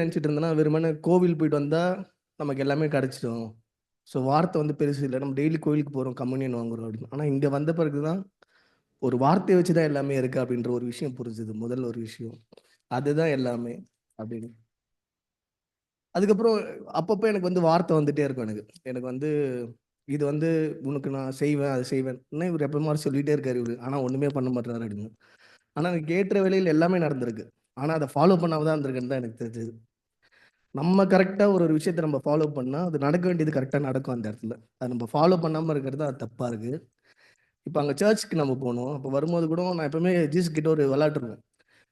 நினச்சிட்டு இருந்தேன்னா வெறுமனே கோவில் போயிட்டு வந்தால் நமக்கு எல்லாமே கிடச்சிடும். ஸோ வார்த்தை வந்து பெருசு இல்லை. நம்ம டெய்லி கோவிலுக்கு போகிறோம் கம்யூனியன் வாங்குறோம் அப்படின்னு. ஆனால் இங்கே வந்த பிறகு தான் ஒரு வார்த்தையை வச்சு தான் எல்லாமே இருக்குது அப்படின்ற ஒரு விஷயம் புரிஞ்சுது. முதல் ஒரு விஷயம். அதுதான் எல்லாமே அப்படின்னு. அதுக்கப்புறம் அப்பப்போ எனக்கு வந்து வார்த்தை வந்துட்டே இருக்கும் எனக்கு. எனக்கு வந்து இது வந்து உனக்கு நான் செய்வேன் அது செய்வேன். இன்னும் இவர் எப்போ மாதிரி சொல்லிகிட்டே இருக்காரு இவர். ஆனால் ஒன்றுமே பண்ண மாட்டேறாரு அப்படின்னு. ஆனால் எனக்கு ஏற்ற வேலையில் எல்லாமே நடந்திருக்கு. ஆனால் அதை ஃபாலோ பண்ணாம தான் இருந்திருக்குன்னு தான் எனக்கு தெரிஞ்சது. நம்ம கரெக்டாக ஒரு ஒரு விஷயத்தை நம்ம ஃபாலோ பண்ணால் அது நடக்க வேண்டியது கரெக்டாக நடக்கும் அந்த இடத்துல. அது நம்ம ஃபாலோ பண்ணாமல் இருக்கிறது அது தப்பாக இருக்குது இப்போ அங்கே சர்ச்சுக்கு நம்ம போகணும் அப்போ வரும்போது கூட நான் எப்பவுமே ஜீஸ் கிட்ட ஒரு விளாட்டுருவேன்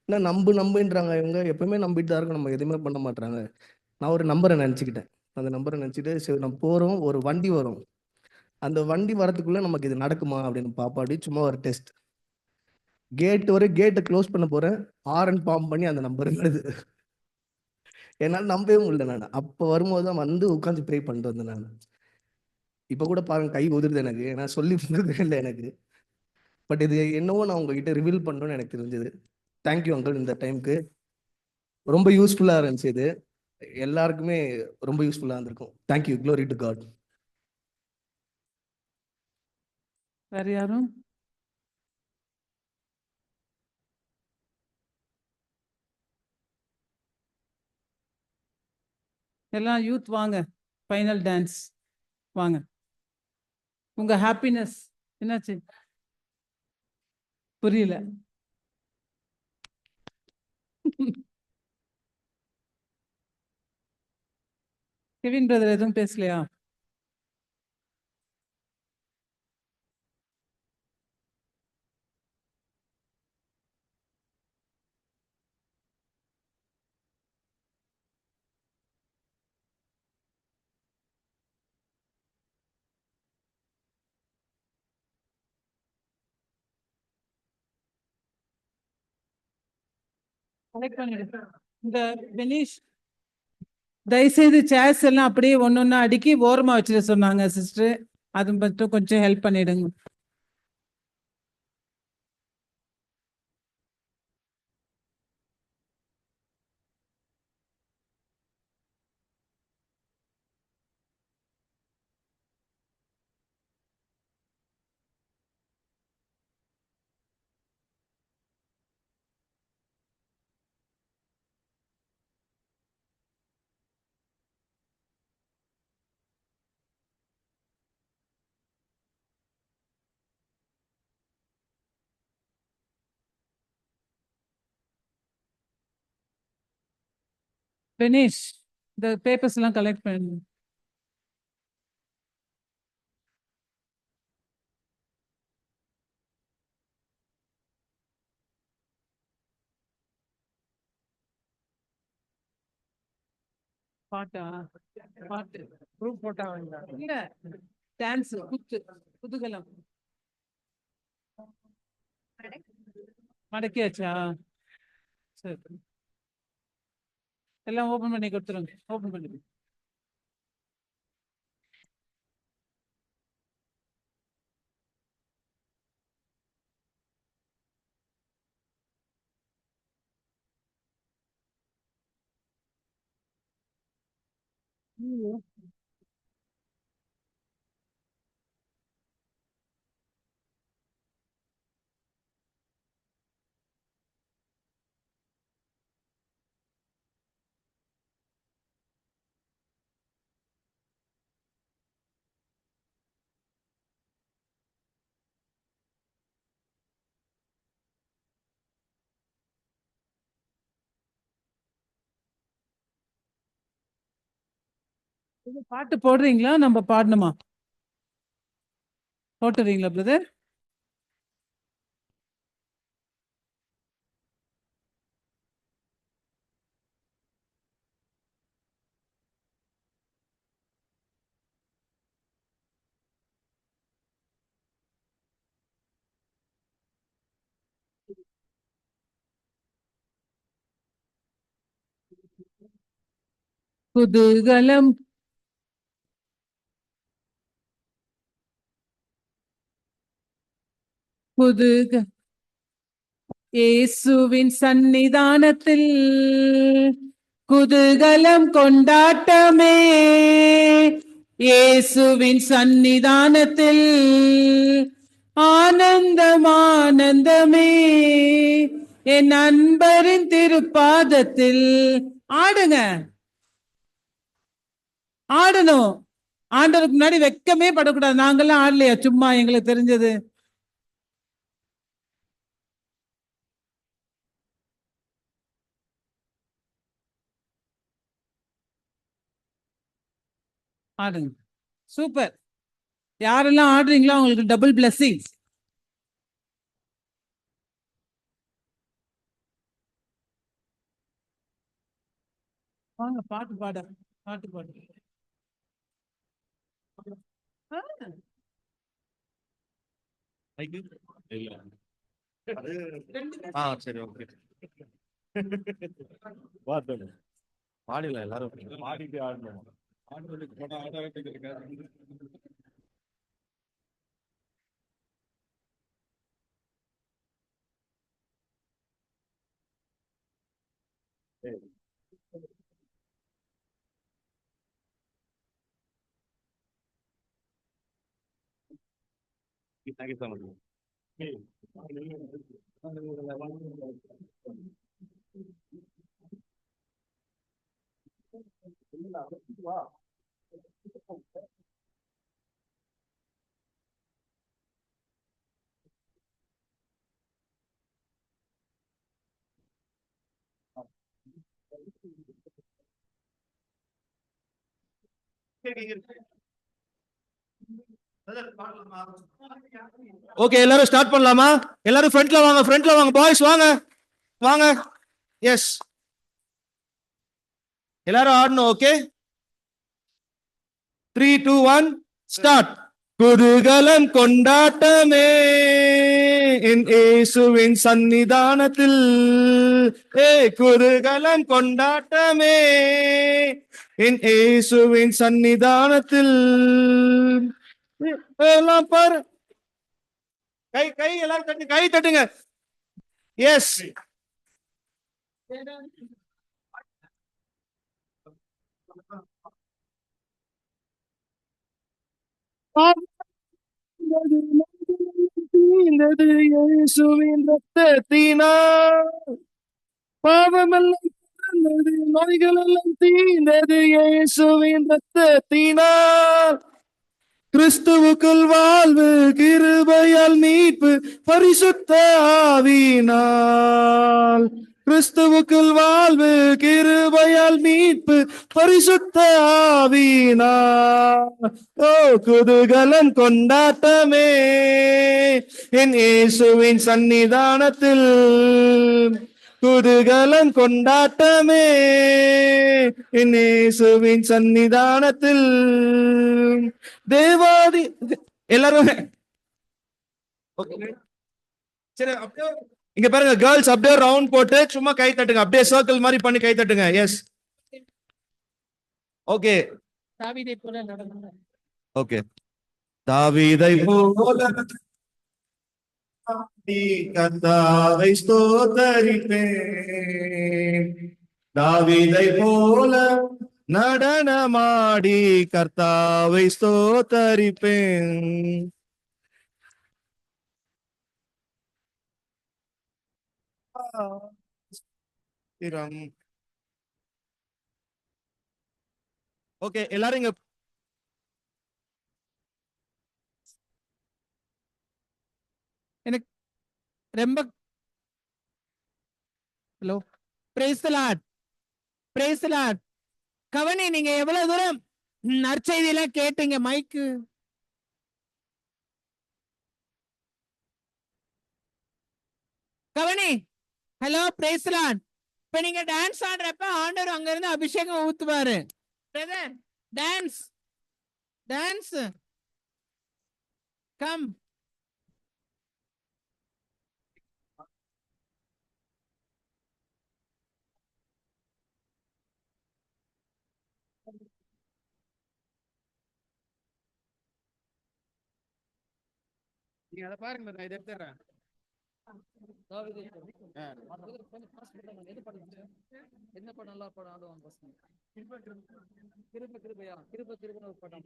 ஏன்னா நம்பு நம்புன்றாங்க இவங்க. எப்பவுமே நம்பிட்டு தான் இருக்கும் நம்ம எதுவுமே பண்ண மாட்டாங்க நான் ஒரு நம்பரை நினச்சிக்கிட்டேன். அந்த நம்பரை நினச்சிட்டு சரி நம்ம போகிறோம் ஒரு வண்டி வரும். அந்த வண்டி வரதுக்குள்ளே நமக்கு இது நடக்குமா அப்படின்னு பாப்பாடி சும்மா ஒரு டெஸ்ட் கேட் வரை கேட்டை க்ளோஸ் பண்ண போகிறேன் ஆரன் பாம் பண்ணி அந்த நம்பர் வருது. என்னால் நம்பவே முடியல நான். அப்போ வரும்போது தான் வந்து உட்காந்து ப்ரே பண்ணிட்டு வந்தேன் நான். இப்போ கூட பாருங்க கை உதிருது எனக்கு. ஏன்னா சொல்லி இல்லை எனக்கு. பட் இது என்னவோ நான் உங்ககிட்ட ரிவீல் பண்ணணும்னு எனக்கு தெரிஞ்சது. தேங்க்யூ அங்கிள் இந்த டைமுக்கு ரொம்ப யூஸ்ஃபுல்லாக இருந்துச்சு இது. எல்லாருக்குமே ரொம்ப யூஸ்ஃபுல்லாக இருந்திருக்கும். தேங்க்யூ க்ளோரி டு காட் வேற யாரும்? எல்லாம் யூத் வாங்க. ஃபைனல் டான்ஸ் வாங்க. உங்க ஹாப்பினஸ் என்னாச்சு? புரியல. கெவின் பிரதர் எதுவும் பேசலையா? பண்ணிடு. இந்த பெனிஷ் தயவுசெய்து சேர்ஸ் எல்லாம் அப்படியே ஒன்னொன்னு அடுக்கி ஓரமா வச்சிட சொன்னாங்க சிஸ்டர் அது மட்டும் கொஞ்சம் ஹெல்ப் பண்ணிடுங்க. பெனிஷ் இந்த பேப்பர்ஸ் எல்லாம் கலெக்ட் பண்ணு. பாட்டா? பாட்டு. குரூப் போட்டா இல்ல டான்ஸ் குத்து குதூகலம் மடக்கியாச்சா? சரி. எல்லாம் ஓபன் பண்ணி கொடுத்துருங்க. ஓபன் பண்ணி இது பாட்டு போடுறீங்களா? நம்ம பாடணுமா? போட்டுறீங்களா பிரதர் குதூகலம் புதுக இயேசுவின் சந்நிதானத்தில் குதூகலம் கொண்டாட்டமே. இயேசுவின் சந்நிதானத்தில் ஆனந்தம் ஆனந்தமே என் அன்பரின் திருப்பாதத்தில் ஆடுங்க. ஆடணும். ஆண்டவருக்கு முன்னாடி வெக்கமே படக்கூடாது. நாங்கெல்லாம் ஆடலையா? சும்மா எங்களுக்கு தெரிஞ்சது. ஆடுங்க. சூப்பர் யாரெல்லாம் ஆடுறீங்களோ அவங்களுக்கு டபுள் பிளஸ்ஸிங்ஸ் வாங்க பாட்டு பாட பாட்டு பாடு. சரி ஓகே பாடல எல்லாரும். பாடிட்டு ஆடணும். ஆடுறதுக்கு போனா ஆட இருக்காது thank you so much okay எல்லாரும் ஸ்டார்ட் பண்ணலாமா? எல்லாரும் ஃப்ரண்ட்ல வாங்க ஃப்ரண்ட்ல வாங்க பாய்ஸ் வாங்க வாங்க. எஸ் எல்லாரும் ஆடணும் okay three two one start குதூகலம் கொண்டாட்டமே என் ஏசுவின் சன்னிதானத்தில் ஏ குதூகலம் கொண்டாட்டமே என் ஏசுவின் சன்னிதானத்தில் எல்லாம் பாரு. கை கை எல்லாரும் தட்டு கை தட்டுங்க. எஸ் இயேசுவின் ரத்தத்தினால் பாவமெல்லாம் பிறந்தது நோய்கள் எல்லாம் தீர்ந்தது இயேசுவின் ரத்தத்தினால் கிறிஸ்துவுக்குள் வாழ்வு கிருபையால் மீட்பு பரிசுத்த ஆவினால் கிறிஸ்துவுக்குள் வாழ்வு கிருபையால் மீட்பு பரிசுத்த ஆவினா. ஓ குதூகலம் கொண்டாட்டமே. என் இயேசுவின் சன்னிதானத்தில் குதூகலம் கொண்டாட்டமே. என் இயேசுவின் சன்னிதானத்தில் தேவாதி எல்லாரும் சரி அப்படியே இங்க பாருங்க கேர்ள்ஸ் அப்படியே ரவுண்ட் போட்டு சும்மா கை தட்டுங்க. அப்படியே சர்க்கிள் மாதிரி பண்ணி கை தட்டுங்க. எஸ் ஓகே தாவீதை போல நடந்து. ஓகே தாவீதை போல பாடி கர்த்தாவை ஸ்தோத்தரிப்பேன். தாவீதை போல நடனமாடி கர்த்தாவை ஸ்தோத்தரிப்பேன். ஓகே எல்லாரும் இங்க எனக்கு ரொம்ப ஹலோ பிரேசலாட் பிரேசலாட் கவனி நீங்க எவ்வளவு தூரம் நற்செய்தி எல்லாம் கேட்டீங்க மைக்கு கவனி ஹலோ பிரேஸ் இப்ப நீங்க டான்ஸ் ஆடுறப்ப ஆண்டவர் அங்க இருந்து அபிஷேகம் ஊத்துவாரு. பிரதர் டான்ஸ் டான்ஸ் கம் நீங்க அதை பாருங்க நான் இதை எடுத்துறேன் என்ன படம் நல்லா படம் ஆடுவாங்க பசங்க கிருப கிருபையா கிருப கிருபன்னு ஒரு படம்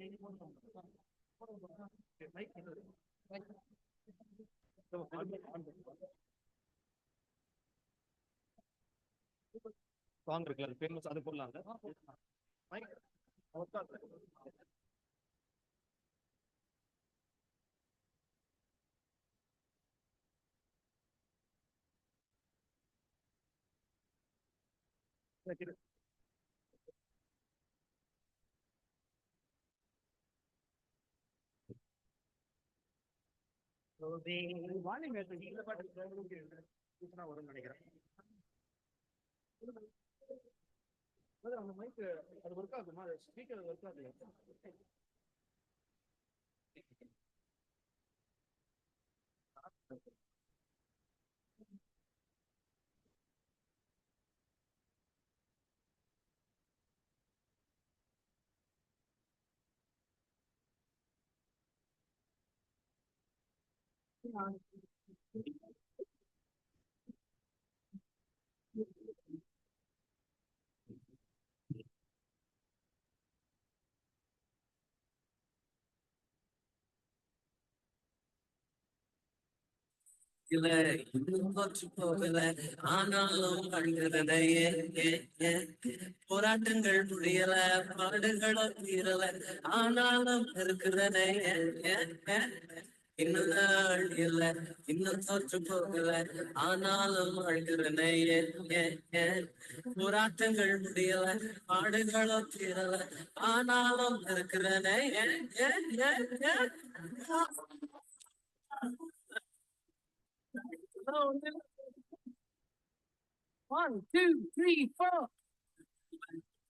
சாங் இருக்குல்ல அது ஃபேமஸ் அது போடலாம்ல பாட்டு வரும்னு நினைக்கிறேன். அந்த மைக் அது ஒர்க் ஆகுமா? ஸ்பீக்கர் ஒர்க் ஆகுது இல்ல இன்னும் போகல ஆனாலும் அழுகிறத போராட்டங்கள் முடியல பாடுகளும் தீரல ஆனாலும் இருக்கிறத இன்னும் நாள் இல்ல இன்னும் தோற்று போகல. ஆனாலும் ஏன் போராட்டங்கள் முடியல பாடுகளும் தீரல. ஆனாலும் ஏன் One, two, three, four.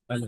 ஏறல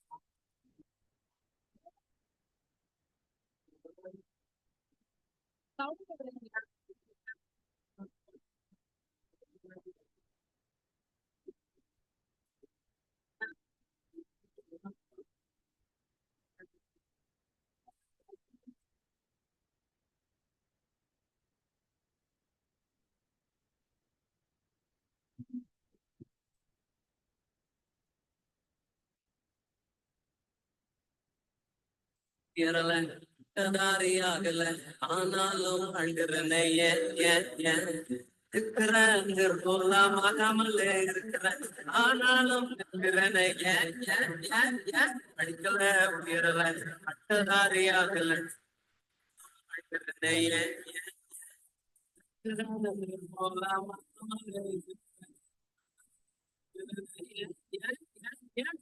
அழுகிறனே ஏன் ஆனாலும் ஏன் இருக்கிற போலாம் ஆகாமலே இருக்கிற. ஆனாலும் ஏன் படிக்கல உயரல அட்டதாரியாகல அழுகிறனே ஏன் ஏன்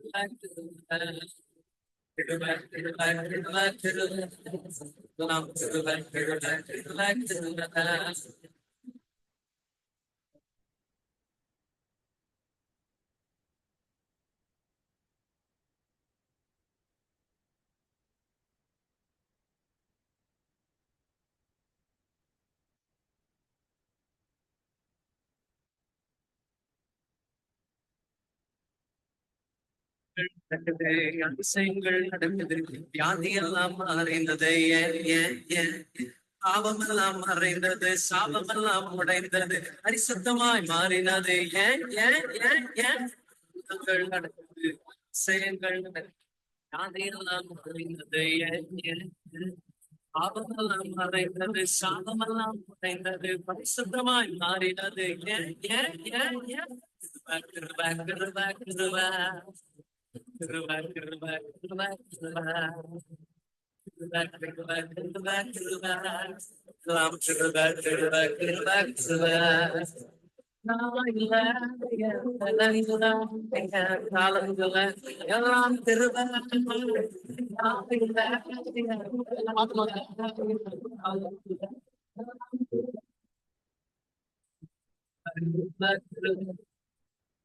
இருக்கிற. ஏன் ஏன் நடக்குது அதிசயங்கள் நடக்குது வியாதி எல்லாம் மறைந்தது ஏன் ஏன் பாவம் எல்லாம் மறைந்தது சாபம் எல்லாம் உடைந்தது. பரிசுத்தமாய் மாறினது. ஏன் ஏன் ஏன் ஏன் நடக்குது அதிசயங்கள் நடக்குது எல்லாம் மறைந்தது ஏன் ஏன் பாவமெல்லாம் மறைந்தது சாபமெல்லாம் உடைந்தது. பரிசுத்தமாய் மாறினது. ஏன் ஏன் ஏன் ஏன் எல்லாம்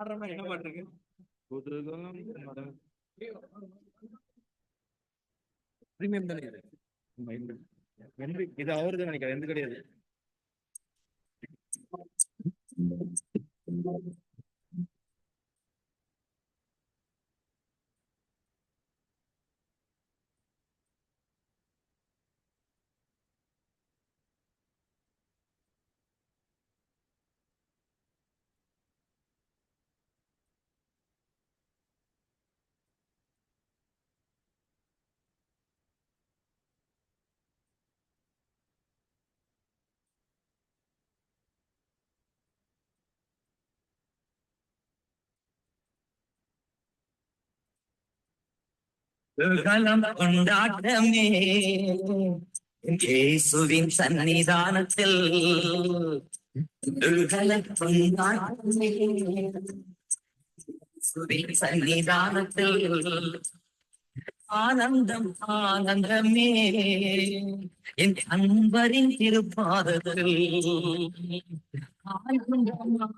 என்ன பாட்டு இருக்கு புதுகம் பிரீமியம் தானே இது? நன்றி. இது அவரு நினைக்கிறேன். எந்த கிடையாது? கொண்டாட்டமே இயேசுவின் சன்னிதானத்தில் கலம் கொண்டாட்டமே இயேசுவின் சன்னிதானத்தில் ஆனந்தம் ஆனந்தமே என் அன்பரின் திருப்பாதத்தில் ஆனந்தம்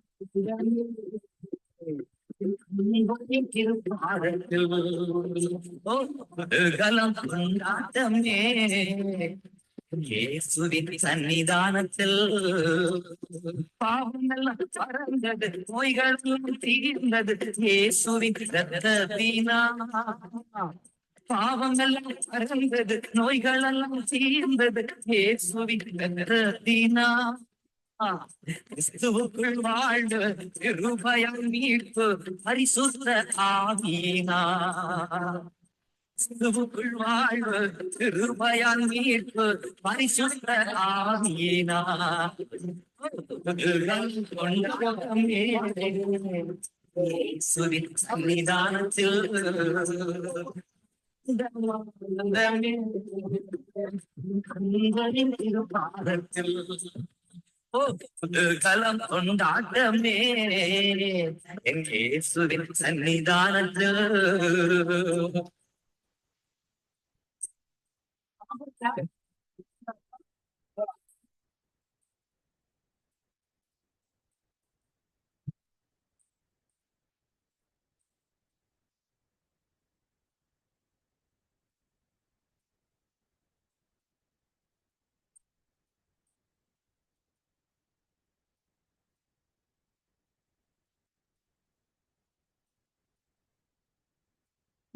இயேசுவின் சன்னிதானத்தில் பாவங்கள் பறந்தது நோய்கள் தீர்ந்தது. இயேசுவின் ரத்தத்தினா பாவங்கள் பறந்தது நோய்கள் எல்லாம் தீர்ந்தது. இயேசுவின் ரத்தத்தினா வாழ்ந்த கிருபயம் மீட்பு பரிசுத்த ஆமீனா கிறிஸ்துவுக்குள் வாழ்வு கிருபையால் மீட்பு பரிசுத்த ஆவியினா சன்னிதானத்தில் பாதத்தில் കലം കൊണ്ടാട്ടമേ യേസുവിൻ സന്നിധാനത്ത് Okay.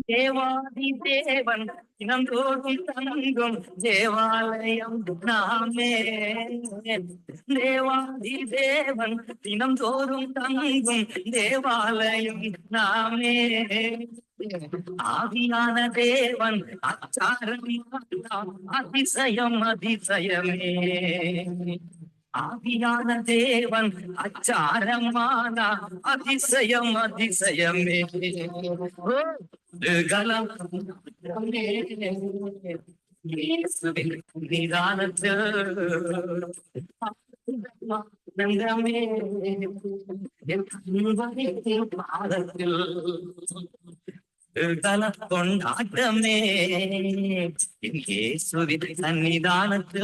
தேவாதி தேவன் தினந்தோறும் தங்கும் தேவாலயம் நாமே. தேவாதி தேவன் தினந்தோறும் தங்கும் தேவாலயம் நாமே. ஆவியான தேவன் அச்சாரம் அதிசயம் அதிசயமே. ஆவியான தேவன் அச்சாரமானா அதிசயம் அதிசயமே. கலம் நிதானத்து நந்தமே பாதத்தில் தல கொண்டாட்டமே. என் சன்னிதானத்து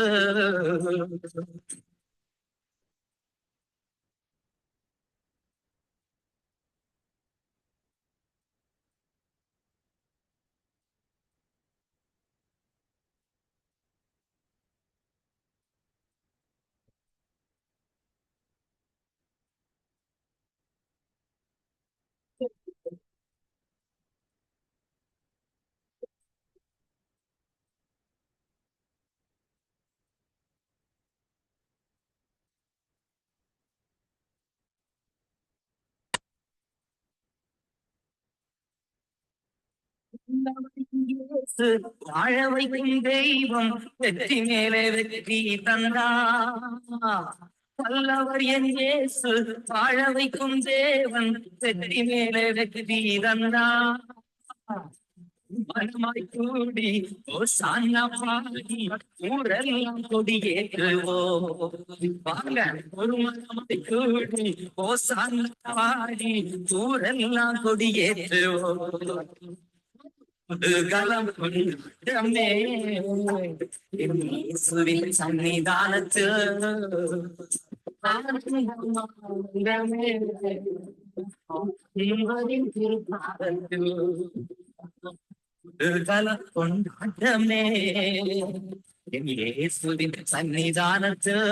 வாழ வைக்கும் தெய்வம் வெற்றி மேலே வெற்றி தந்தா. பல்லவர் என் இயேசு வாழ வைக்கும் தேவன் வெற்றி மேலே வெற்றி தந்தா. மனமாய் கூடி ஓ சான்னா பாடி ஊரெல்லாம் கொடியேற்றுவோ. வாங்க ஒரு மனமாய் கூடி ஓ சான்னா பாடி ஊரெல்லாம் கொடியேற்றுவோ. கலம் கொண்டமே இயேசுவின் சன்னிதானத்தில்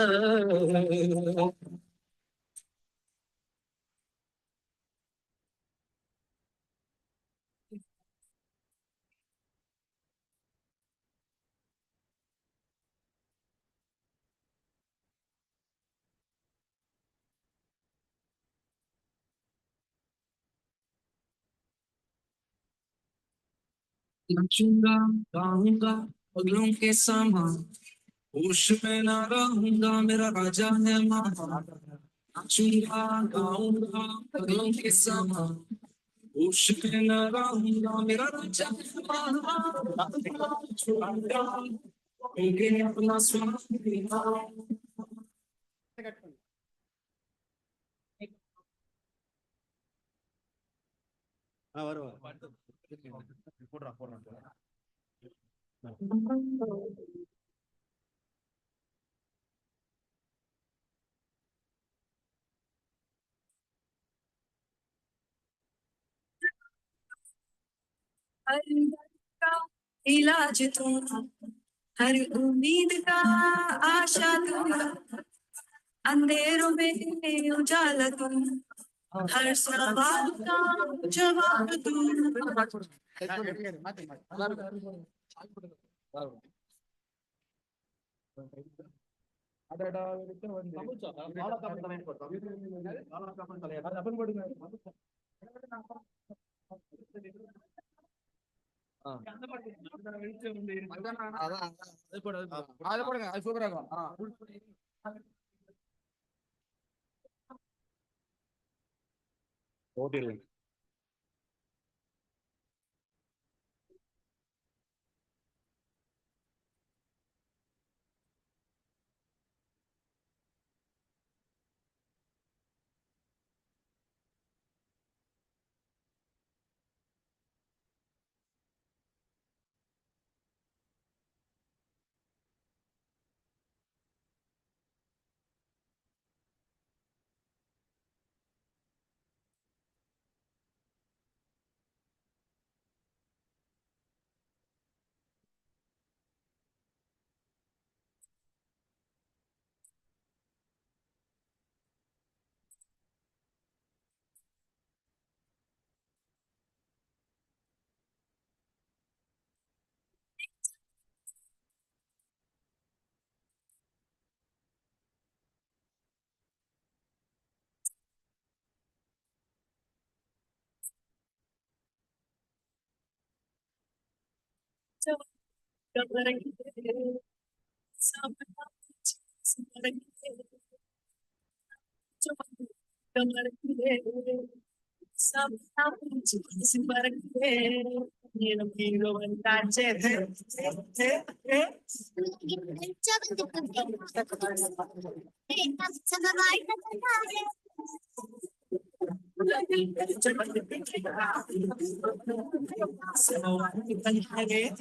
नाचूँगा गाऊँगा पगलों के समा होश में ना रहूँगा, मेरा राजा है महान नाचूँगा, गाऊँगा पगलों के समा होश में ना रहूँगा, मेरा राजा है उनके अपना स्वामी हर का इलाज तुम हर उम्मीद का आशा तुम अंधेरों में उजाला तुम हर सवाल का जवाब तुम அது போடுங்க அது சூப்பரா இருக்கும் Totally. So, నేను మీలో వంట So I think they had it.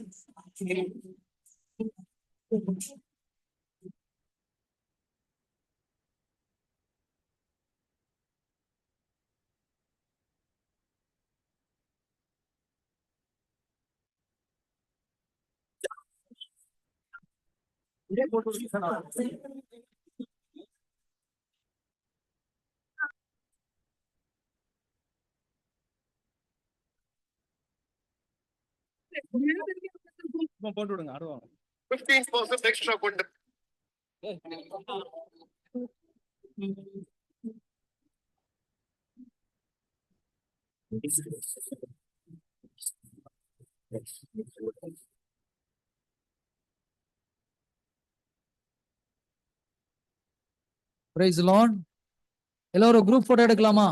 Yeah, what was it? போட்டு விடுங்க ஆடுவாங்க ஃபிஃப்டீன் பர்சன்ட் எக்ஸ்ட்ரா கொண்டு. பிரைஸ் லார்ட் எல்லாரும் குரூப் போட்டோ எடுக்கலாமா?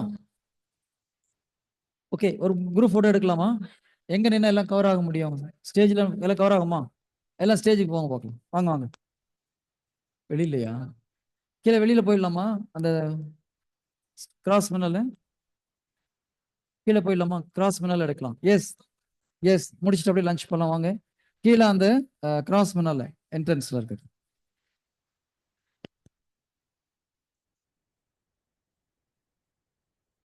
ஓகே ஒரு குரூப் போட்டோ எடுக்கலாமா? எங்கே நின்று எல்லாம் கவர் ஆக முடியும் ஸ்டேஜில் எல்லாம் கவர் ஆகுமா? எல்லாம் ஸ்டேஜுக்கு போங்க பார்க்கலாம். வாங்க வாங்க. வெளியிலையா? கீழே வெளியில் போயிடலாமா? அந்த கிராஸ் மின்னல் கீழே போயிடலாமா? கிராஸ் மின்னல் எடுக்கலாம். எஸ் எஸ் முடிச்சுட்டு அப்படியே லஞ்ச் பண்ணலாம். வாங்க. கீழே அந்த கிராஸ் மின்னல் என்ட்ரன்ஸில் இருக்குது.